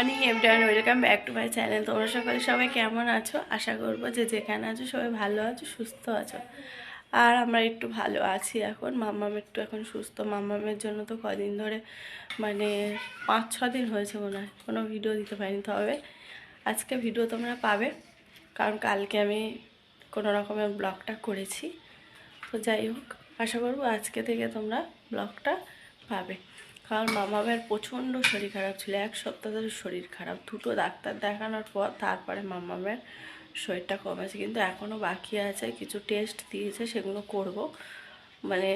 Welcome back to my channel তোমরা সকলে সবাই কেমন আছো? আশা করব যে যেখানে আছো সবাই ভালো আছো, সুস্থ আছো। আর আমরা একটু ভালো আছি এখন। মাম্মাম একটু এখন সুস্থ। মাম্মামের জন্য তো কদিন ধরে মানে পাঁচ, ছ দিন হয়েছে মনে হয়। কোনো ভিডিও দিতে পারিনি। তবে আজকে ভিডিও তোমরা পাবে। কারণ কালকে আমি কোনো রকমের ব্লগটা করেছি। তো যাই হোক, আশা করব আজকে থেকে তোমরা ব্লগটা পাবে। কারণ মামা মামামের প্রচণ্ড শরীর খারাপ ছিল। এক সপ্তাহ ধরে শরীর খারাপ। দুটো ডাক্তার দেখানোর পর তারপরে মামা মামামের শরীরটা কমেছে। কিন্তু এখনও বাকি আছে, কিছু টেস্ট দিয়েছে, সেগুলো করব। মানে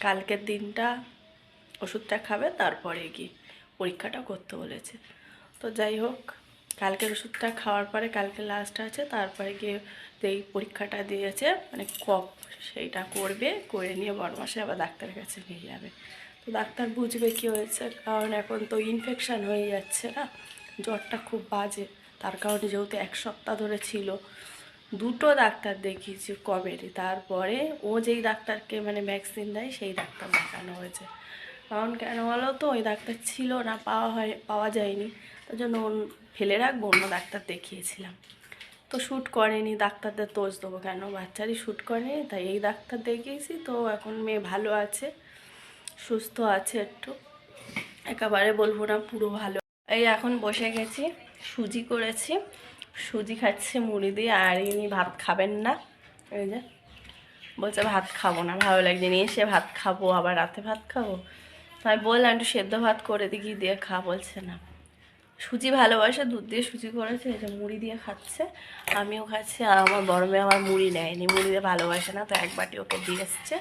কালকের দিনটা ওষুধটা খাবে, তারপরে গিয়ে পরীক্ষাটা করতে বলেছে। তো যাই হোক, কালকের ওষুধটা খাওয়ার পরে কালকে লাস্ট আছে, তারপরে গিয়ে যেই পরীক্ষাটা দিয়েছে মানে কপ সেইটা করবে, করে নিয়ে বড় মাসে আবার ডাক্তারের কাছে নিয়ে যাবে। তো ডাক্তার বুঝবে কি হয়েছে, কারণ এখন তো ইনফেকশান হয়ে যাচ্ছে না। জ্বরটা খুব বাজে, তার কারণে যেহেতু এক সপ্তাহ ধরে ছিল, দুটো ডাক্তার দেখিয়েছি কবেরই তারপরে ও যেই ডাক্তারকে মানে ভ্যাকসিন দেয়, সেই ডাক্তার দেখানো হয়েছে। কারণ কেন বলো তো, ওই ডাক্তার ছিল না, পাওয়া হয়, পাওয়া যায়নি। তার জন্য ফেলে রাখব, অন্য ডাক্তার দেখিয়েছিলাম। তো শ্যুট করেনি, ডাক্তারদের দোষ দেবো কেন? বাচ্চারই শ্যুট করেনি, তাই এই ডাক্তার দেখিয়েছি, তো এখন মেয়ে ভালো আছে। সুস্থ আছে একটু। একেবারে বলব না পুরো ভালো। এই এখন বসে গেছি, সুজি করেছি। সুজি খাচ্ছে, মুড়ি দিয়ে, আর ইনি ভাত খাবেন না। এই যে, বলছে ভাত খাব না, ভালো লাগছে নিয়ে এসে ভাত খাব, আবার রাতে ভাত খাব? তাই বললাম, একটু সেদ্ধ ভাত করে দিই দিয়ে খা, বলছে না। সুজি ভালোবাসে, দুধ দিয়ে সুজি করেছে, এই যে মুড়ি দিয়ে খাচ্ছে। আমিও খাচ্ছি, আর আমার বড় আমার মুড়ি নেয়নি, মুড়ি দিয়ে ভালোবাসে না, তো এক বাটি ওকে দিয়ে এসছে।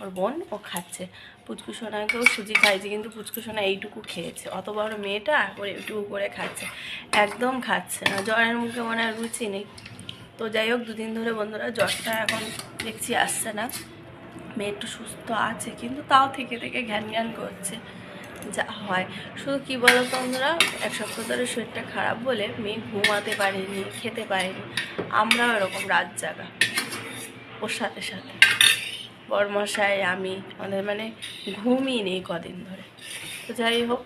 ওর বোন, ও খাচ্ছে। পুচকু সোনাকেও সুজি খাইছে, কিন্তু পুচকু সোনা এইটুকু খেয়েছে। অত বড় মেয়েটা করে এইটুকু করে খাচ্ছে। একদম খাচ্ছে না। জ্বরের মুখে মনে হয় রুচি নেই। তো যাই হোক, দুদিন ধরে বন্ধুরা জ্বরটা এখন দেখছি আসছে না। মেয়ে একটু সুস্থ আছে, কিন্তু তাও থেকে থেকে ঘ্যান ঘ্যান করছে। যা হয়। শুধু কী বলো বন্ধুরা, এক সপ্তাহ ধরে শরীরটা খারাপ বলে মেয়ে ঘুমাতে পারেনি, খেতে পারেনি। আমরাও এরকম রাত জাগা। ওর সাথে সাথে। বরমশাই আমি আমাদের মানে ঘুমই নেই কদিন ধরে। তো যাই হোক,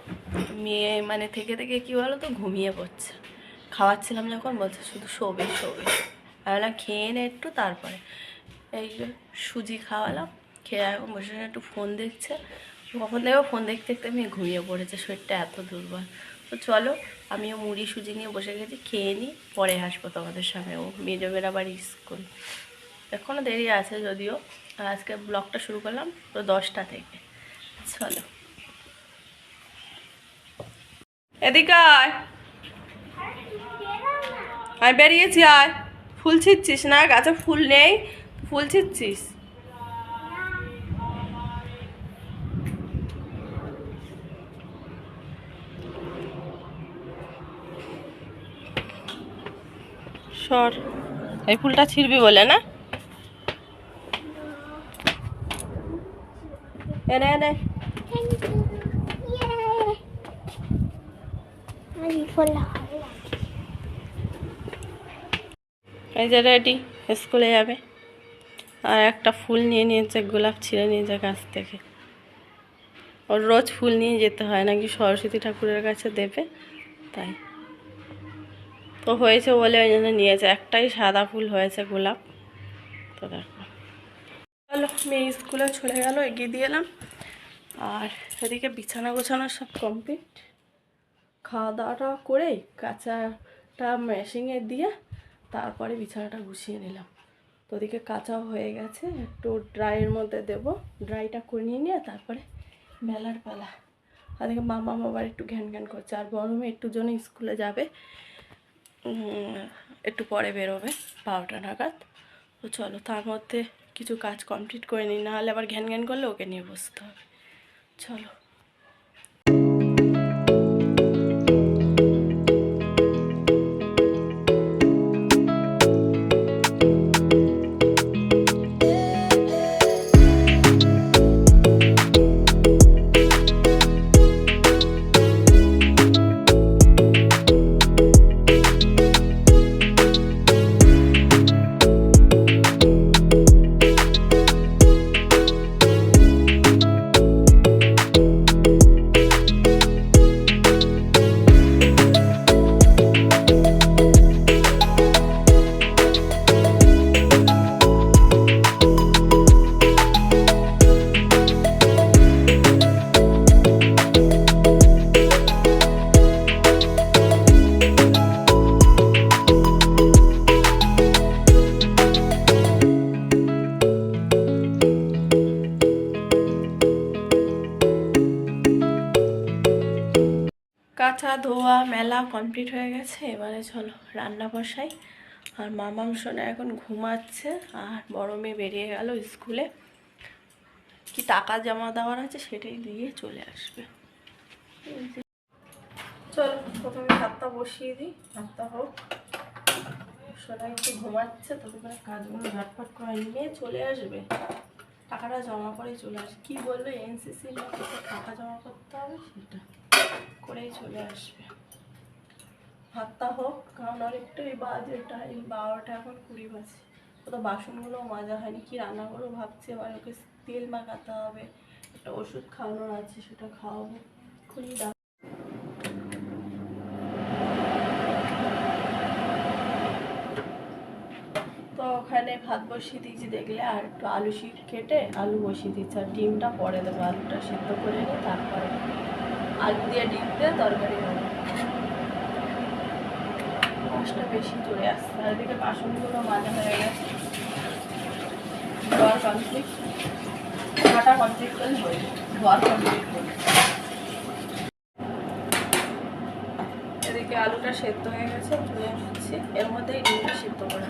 মেয়ে মানে থেকে থেকে কী বলো তো ঘুমিয়ে পড়ছে। খাওয়াচ্ছিলাম যখন, বলছে শুধু শোবে শোবে। বললাম খেয়ে নে একটু, তারপরে এই সুজি খাওয়ালাম, খেয়ে এখন বসে একটু ফোন দেখছে। কখন দেখব? ফোন দেখতে দেখতে আমি ঘুমিয়ে পড়েছে, শরীরটা এত দুর্বল। তো চলো, আমিও মুড়ি, সুজি নিয়ে বসে গেছি, খেয়ে নিই, পরে আসব তোমাদের সামনে। ও মেজবের আবার স্কুল। এখনও দেরি আছে যদিও। আজকে ব্লগটা শুরু করলাম তো দশটা থেকে। চলো। এদিকে আয়। আমি বেরিয়েছি, আয়। ফুল ছিঁচ্ছিস না? গাছে ফুল নেই? ফুল ছিঁচ্ছিস সর। এই ফুলটা ছিঁড়বি বলে, না? এনে এনে এই যে রেডি, স্কুলে যাবে। আর একটা ফুল নিয়ে নিয়েছে, গোলাপ ছিঁড়ে নিয়েছে গাছ থেকে। ওর রোজ ফুল নিয়ে যেতে হয়, নাকি সরস্বতী ঠাকুরের কাছে দেবে? তাই। তো হয়েছে বলে ওই জন্য নিয়েছে। একটাই সাদা ফুল হয়েছে, গোলাপ। তো দেখো। চলো, মেয়ে স্কুলে চলে গেল, এগিয়ে দিয়ে এলাম। আর এদিকে বিছানা গোছানো সব কমপ্লিট খাওয়া দাওয়াটা করেই কাঁচাটা মেশিনে দিয়ে তারপরে বিছানাটা গুছিয়ে নিলাম। তো ওদিকে কাঁচাও হয়ে গেছে, একটু ড্রাইয়ের মধ্যে দেব। ড্রাইটা করে নিয়ে তারপরে মেলার পালা। ওদিকে মামা আবার একটু ঘ্যান ঘ্যান করছে, আর গরমে একটু জন্য স্কুলে যাবে। একটু পরে বেরোবে, বারোটা নাগাদ। তো চলো, তার মধ্যে কিছু কাজ কমপ্লিট করে নিই, নাহলে আবার ঘ্যান ঘ্যান করলে ওকে নিয়ে বসতে হবে। চলো কাচা ধোয়া, মেলা কমপ্লিট হয়ে গেছে। এবারে চলো, রান্না বসাই। আর মামাম সোনা এখন ঘুমাচ্ছে আর বড় মেয়ে বেরিয়ে গেল স্কুলে। কি টাকা জমা দেওয়ার আছে সেটাই দিয়ে চলে আসবে। চলো, প্রথমে ভাতটা বসিয়ে দিই। ভাতটা হোক। সোনা একটু ঘুমাচ্ছে ততক্ষণে কাজগুলো ঝটফট করে নিয়ে চলে আসবে। টাকাটা জমা করে চলে আসবে। কি বলল? এনসিসির টাকা জমা করতে হবে সেটা। করেই চলে আসবে। ভাতটা হোক, কারণ অনেকটাই বাজে টাইম বারোটা এখন কুড়ি বাজে। তো বাসনগুলো মাজা হয়নি, কি রান্না করব ভাবছি আবার ওকে তেল মাখাতে হবে, একটা ওষুধ খাওয়ানোর আছে, সেটা খাওয়াবো। খুবই দা তো ওখানে ভাত বসিয়ে দিয়েছি, দেখলে আর একটু আলু শীত কেটে আলু বসিয়ে দিচ্ছি আর ডিমটা পরে দেবো, আলুটা সিদ্ধ করে নিই তারপরে আলু দিয়ে ডিম দিয়ে, তরকারি হবে মাছটা বেশি চলে আসছে। আর এদিকে বাসনগুলো মাজা হয়ে গেছে। ধোয়ার কমপ্লিট কাটা কমপ্লিট করলে হয়ে ধোয়ার কমপ্লিট করলে এদিকে আলুটা সেদ্ধ হয়ে গেছে তুলে নিচ্ছি। এর মধ্যেই ডিমটা সিদ্ধ করে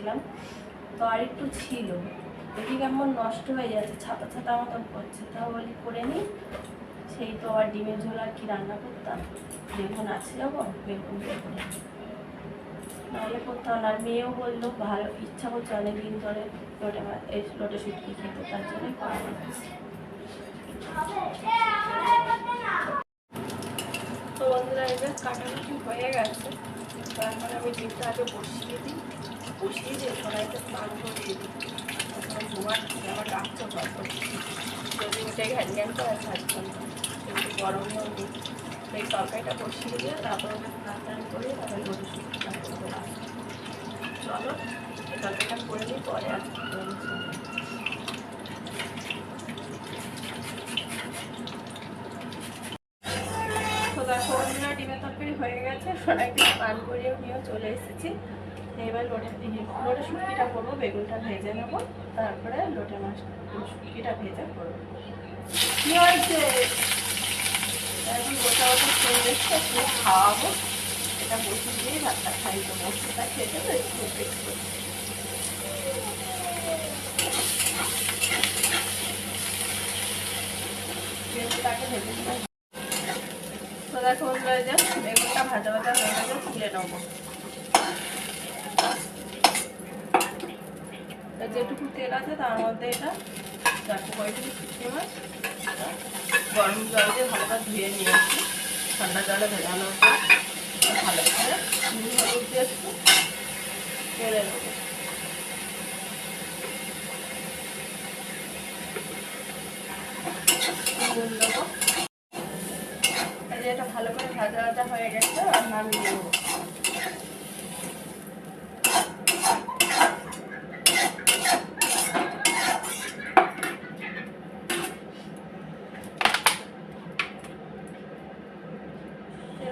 করেছিলাম। তো আর একটু ছিল। দেখি কেমন নষ্ট হয়ে যাচ্ছে, ছাতা ছাতা মতন করছে তাও বলি করে নিই সেই তো আবার ডিমের ঝোল আর কি রান্না করতাম। বেগুন আছে যখন বেগুন করে নাহলে করতাম না। আর মেয়েও বলল, ভালো, ইচ্ছা করছে অনেকদিন ধরে লোটে এই লোটে শুটকি খেতে, তার জন্যই করা তো বন্ধুরা যে কাটাকুটি হয়ে গেছে। তারপরে আমি ডিমটা আগে বসিয়ে দিই। বসিয়ে দিয়ে সবাইকে স্নান করিয়ে দিই। তখন ঘুমাচ্ছি আমার যদি উঠে ঘ্যান ঘ্যান করে থাকতাম কিন্তু গরমেও নেই এই তরকারিটা বসিয়ে দিয়ে তারপর স্নান টান করে তারপরে গরু চলো তরকারিটা করে নিই পরে আসছি ডিমের তরকারি হয়ে গেছে সোনাইকে স্নান করিয়েও নিয়েও চলে এসেছি। এবার লোটে লোটে শুটকিটা করব, বেগুনটা ভেজে নেব, তারপরে লোটে মাছ শুটকিটা ভেজে করব। কি হয়েছে? এখন গোটা গোটা খেয়ে এসছে, একটু খাওয়াবো। এটা বসে দিয়ে ভাতটা খাই তো বসেটা খেতে তো একটু বেগুনটাকে ভেজে নিলাম তো দেখো বেগুনটা ভাজা ভাজা হয়ে গেছে, তুলে নেব। যেটুকু তেল আছে তার মধ্যে এটা চারটে পঁয়ত্রিশ শুকনো মাছ গরম জল দিয়ে ভালোটা ধুয়ে নিয়ে নিয়েছি। ঠান্ডা জলে ভেজানোর পর ভালো করে নুন, হলুদ দিয়ে একটু তেলে নেব নুন দেবো এই যে এটা ভালো করে ভাজা ভাজা হয়ে গেছে আর নামিয়ে নেব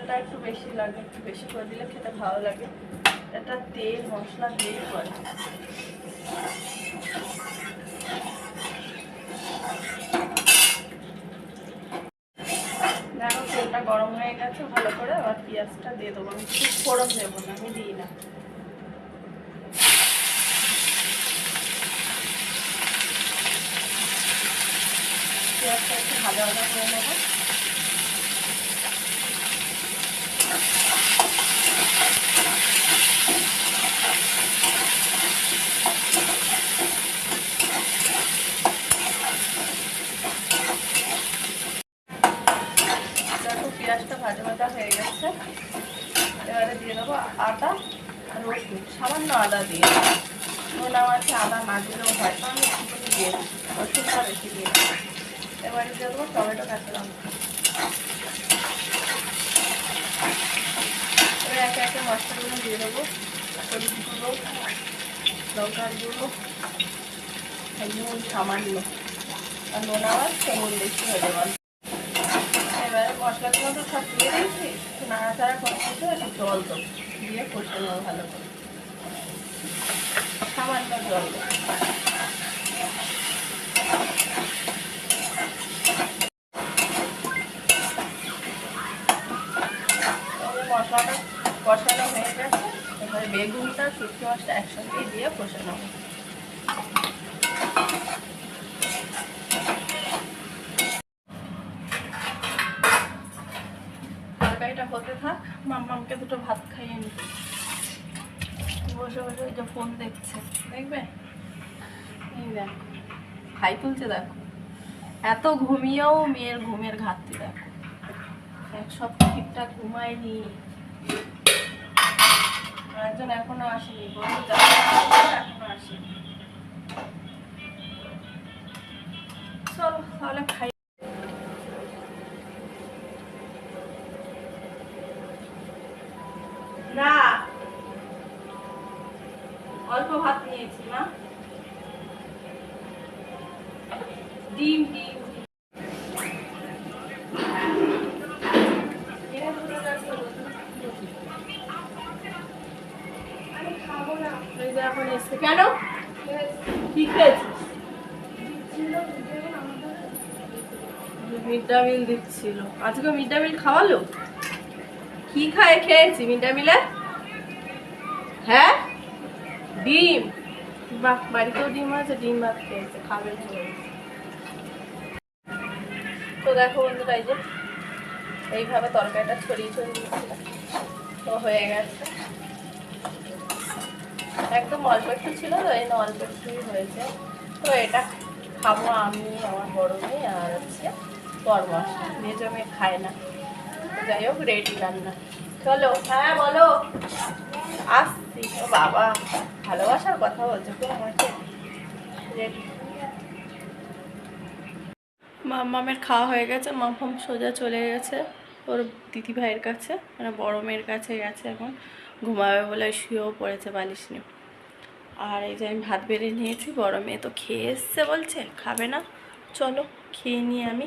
তেলটা একটু বেশি লাগে, একটু বেশি করে দিলে খেতে ভালো লাগে। এটা তেল, মশলা দিয়েই করে গরম হয়ে গেছে, ভালো করে আবার পেঁয়াজটা দিয়ে দেবো। আমি খুব ফোড়ন দেবো না, আমি দিই না। পেঁয়াজটা একটু ভাজা ভাজা করে নেব দেখো পেঁয়াজটা ভাজা ভাজা হয়ে গেছে এবারে দিয়ে দেবো আদা আর রসুন সামান্য আদা দিয়ে দেবো নোনা মাছে আদা না দিলেও হয় তো আমি একটুখানি দিয়ে দিই রসুনটা বেশি দিয়ে দিই এবারে দিয়ে দেবো টমেটো কাঁচা লঙ্কা এবার একে একে মশলাগুলো দিয়ে দেবো হলুদ গুঁড়ো লঙ্কার গুঁড়ো আর নুন সামান্য আর নোনা মাছ তেমন বেশি হয়ে যাবে এবারে মশলাগুলো তো সব দিয়ে দিয়েছি নাড়াচাড়া করতে তো একটু জল দেবো, দিয়ে কষে নেব ভালো করে। সামান্য জল মশলাটা কষানো হয়ে গেছে, এবারে বেগুনটা, শুকনো মাছটা একসঙ্গে দিয়ে কষে নেব। তরকারিটা হতে থাক, মাম্মামকে দুটো ভাত খাইয়ে নি বসে বসে ওই যে ফোন দেখছে, দেখবে? এই দেখো, ভাই তুলছে দেখো। এত ঘুমিয়েও মেয়ের ঘুমের ঘাটতি দেখো। এক সপ্তাহ ঠিকঠাক ঘুমায়নি। একজন এখনও আসেনি এখনও আসেনি। চলো, তাহলে খাই। অল্প ভাত নিয়েছি, মা। ডিম ডিম। কেন? কি খেয়েছিস? মিড ডে মিল আজকে মিড ডে মিল খাওয়ালো? কি খায় খেয়েছি মিড ডে মিলে? হ্যাঁ? ডিম। বাহ, বাড়িতেও ডিম আছে, ডিম ভাত খেয়েছে, খাবে তো। দেখো বন্ধুরা, এই যে এইভাবে তরকারিটা ছড়িয়ে ছড়িয়ে দিচ্ছিলাম তো হয়ে গেছে। একদম অল্প একটু ছিল তো, এই অল্প একটুই হয়েছে। তো এটা খাব আমি, আমার বড় মেয়ে আর হচ্ছে পরমাস মেয়ে মেয়ে খায় না। যাই হোক রেডি রান্না। চলো হ্যাঁ বলো। আসছি ও বাবা, ভালোবাসার কথা বলছো তো আমাকে? রেডি খাওয়া হয়ে গেছে, মাম্মাম সোজা চলে গেছে ওর দিদি ভাইয়ের কাছে মানে বড় মেয়ের কাছে গেছে এখন, ঘুমাবে বলে শুয়েও পড়েছে বালিশ নিয়ে। আর এই যে আমি ভাত বেড়ে নিয়েছি, বড় মেয়ে তো খেয়ে এসছে বলছে, খাবে না, চলো খেয়ে নিই আমি।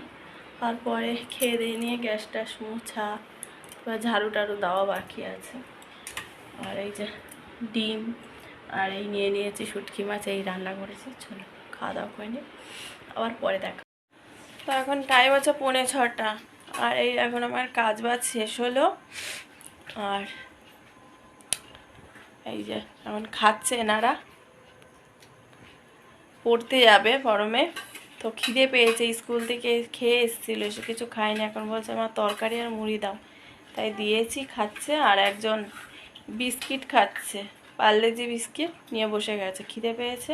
আর পরে খেয়ে দিয়ে নিয়ে গ্যাস ট্যাস মোছা বা ঝাড়ু টাড়ু দেওয়া বাকি আছে। আর এই যে ডিম আর এই নিয়ে নিয়েছি শুটকি মাছ, এই রান্না করেছি। চলো, খাওয়া দাওয়া করে নিই। আবার পরে দেখা। তো এখন টাইম আছে পৌনে ছটা। আর এই এখন আমার কাজ বাজ শেষ হলো। আর এই যে এখন খাচ্ছে এনারা। পড়তে যাবে গরমে। তো খিদে পেয়েছে, স্কুল থেকে খেয়ে এসেছিল, এসে কিছু খায়নি। এখন বলছে, আমার তরকারি আর মুড়ি দাও। তাই দিয়েছি, খাচ্ছে। আর একজন বিস্কিট খাচ্ছে। পার্লেজি বিস্কিট নিয়ে বসে গেছে, খিদে পেয়েছে।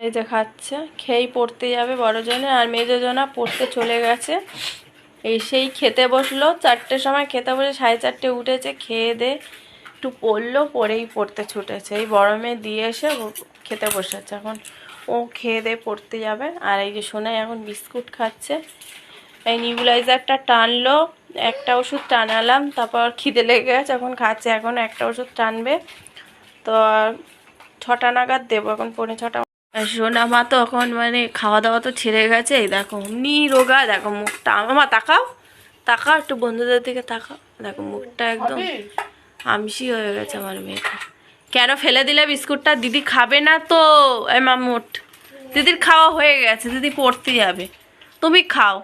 যে খাচ্ছে খেয়েই পড়তে যাবে বড়জনে আর মেজজনা পড়তে চলে গেছে। এই সেই খেতে বসল, চারটের সময় খেতে বসে সাড়ে চারটে উঠেছে, খেয়ে দে একটু পড়ল পরেই পড়তে ছুটেছে। এই বড় মেয়ে দিয়ে এসে খেতে বসেছে। এখন ও খেয়ে দে পড়তে যাবে। আর এই যে সোনাই এখন বিস্কুট খাচ্ছে। এই নিউবিলাইজারটা টানলো একটা ওষুধ টানালাম তারপর খিদে লেগে গেছে এখন খাচ্ছে এখন একটা ওষুধ টানবে। তো ছটা নাগাদ দেবো এখন পৌনে ছটা। সোনা মা তো এখন মানে খাওয়া দাওয়া তো ছেড়ে গেছে এই দেখো অমনি রোগা দেখো মুখটা। আমার তাকাও তাকাও একটু বন্ধুদের দিকে তাকাও। দেখো মুখটা একদম আমসি হয়ে গেছে আমার মেয়েটা। কেন ফেলে দিলে বিস্কুটটা? দিদি খাবে না তো। মামুট দিদির খাওয়া হয়ে গেছে দিদি পড়তে যাবে। তুমি খাও।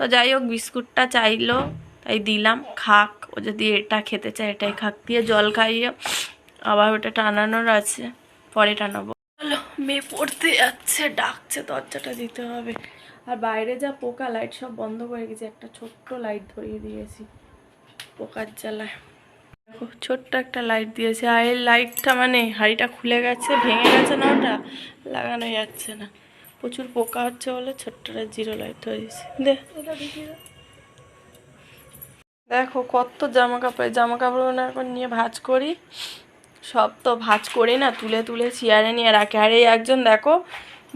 তো যাই হোক, বিস্কুটটা চাইলো, তাই দিলাম। খাক, ও যদি এটা খেতে চায়, এটাই খাক। দিয়ে জল খাইয়ে আবার ওটা টানানোর আছে, পরে টানাবো। চলো, মেয়ে পড়তে যাচ্ছে, ডাকছে, দরজাটা দিতে হবে। আর বাইরে যা পোকা, লাইট সব বন্ধ করে গেছি। একটা ছোট্ট লাইট ধরিয়ে দিয়েছি, পোকার জ্বালায়। ছোট্ট একটা লাইট দিয়েছে। আর এই লাইটটা মানে হাড়িটা খুলে গেছে, ভেঙে গেছে না ওটা? লাগানো যাচ্ছে না। প্রচুর পোকা হচ্ছে বলে ছোট্ট জিরো লাইট হয়ে দে। দেখো কত জামা কাপড় জামা কাপড়গুলো এখন নিয়ে ভাজ করি। সব তো ভাঁজ করি না, তুলে তুলে চেয়ারে নিয়ে রাখি। আর এই একজন দেখো,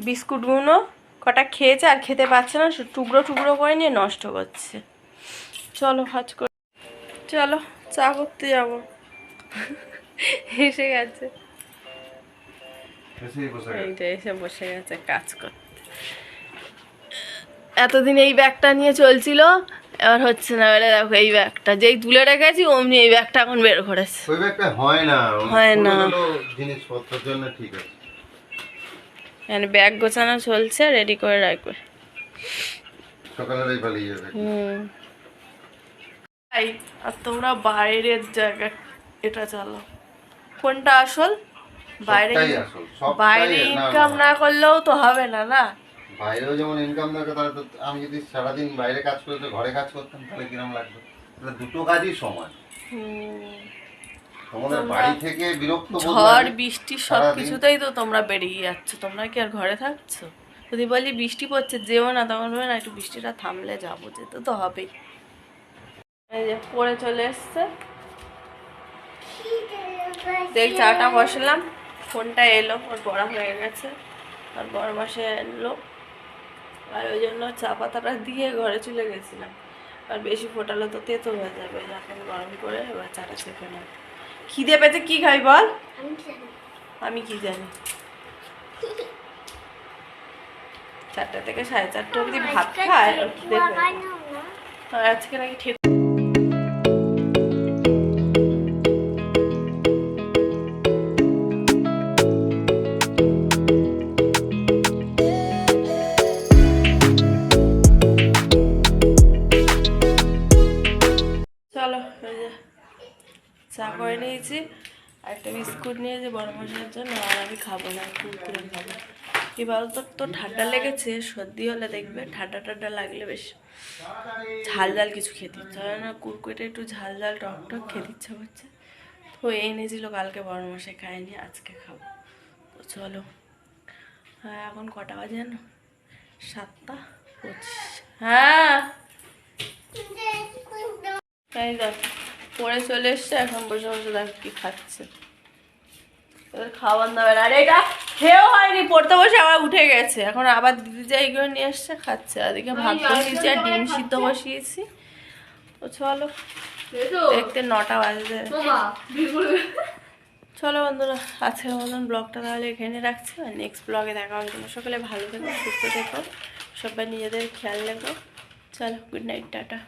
বিস্কুটগুলো কটা খেয়েছে আর খেতে পারছে না টুকরো টুকরো করে নিয়ে নষ্ট করছে। চলো ভাঁজ করি। চলো চা করতে যাব। এসে গেছে গেছে। এইটা এসে বসে গেছে কাজ করতে এতদিন এই ব্যাগটা নিয়ে চলছিল এবার হচ্ছে না এবারে দেখো এই ব্যাগটা যেই তুলে রেখেছি অমনি এই ব্যাগটা এখন বের করেছে ওই ব্যাগটা হয় না হয় না। জিনিসপত্রের জন্য ঠিক আছে মানে ব্যাগ গোছানো চলছে রেডি করে রাখবে সকালেই পালিয়ে যাবে হুম তাই আর তোমরা বাইরের জায়গা এটা চালো কোনটা আসল বাইরে বাইরে ইনকাম না। করলেও তো হবে না না? বাইরেও যেমন ইনকাম থাকে তাহলে তো আমি যদি সারাদিন বাইরে কাজ করতে ঘরে কাজ করতাম তাহলে কিরম লাগবে তাহলে দুটো কাজই সমান। তোমাদের তোমরা বাড়ি থেকে বিরক্ত ঝড় বৃষ্টি সব কিছুতেই তো তোমরা বেরিয়ে যাচ্ছ। তোমরা কি আর ঘরে থাকছো? যদি বলি বৃষ্টি পড়ছে যেও না তখন বলবে না একটু বৃষ্টিটা থামলে যাব যেতে তো হবেই। এই যে পড়ে চলে এসছে। দেখ চাটা বসলাম। ফোনটা এলো ওর বড়া হয়ে গেছে। আর বড় মাসে এলো। আর ওই জন্য চা পাতাটা দিয়ে ঘরে চলে গেছিলাম। আর বেশি ফোটালে তো তেতো হয়ে যাবে এখন গরম করে এবার চাটা চেপে নেব। খিদে পেতে কি খাই বল? আমি কি জানি? চারটা থেকে সাড়ে চারটা অবধি ভাত খায় আর খিদে আজকে নাকি ঠিক করে নিয়েছি। আর একটা বিস্কুট নিয়েছি বড় মশাইয়ের জন্য, আর আমি খাব না কুরকুরে খাব এবার তো তো ঠান্ডা লেগেছে, সর্দি হলে দেখবে, ঠান্ডা ঠান্ডা লাগলে বেশ ঝাল ঝাল কিছু খেতে ইচ্ছা হয় না কুরকুরে একটু ঝাল ঝাল টক টক খেতে ইচ্ছা করছে। তো এনেছিল, কালকে বড় খায়নি আজকে খাব। তো চলো হ্যাঁ এখন কটা বাজে জানো? সাতটা পঁচিশ। হ্যাঁ। তাই দেখ। পরে চলে এসছে এখন বসে বসে দেখ কি খাচ্ছে। ওদের খাবার দাবার। আর এটা খেয়েও হয়নি পড়তে বসে আবার উঠে গেছে। এখন আবার দিদি যা এইগুলো নিয়ে এসছে খাচ্ছে। আর এদিকে ভাত বসিয়েছি আর ডিম সিদ্ধ বসিয়েছি। তো চলো দেখতে নটা বাজে চলো বন্ধুরা আজকের মতন ব্লগটা তাহলে এখানে রাখছি আর নেক্সট ব্লগে দেখা হবে তোমরা সকলে। ভালো থেকো সুস্থ থেকো সবাই নিজেদের খেয়াল রেখো। চলো গুড নাইট টাটা।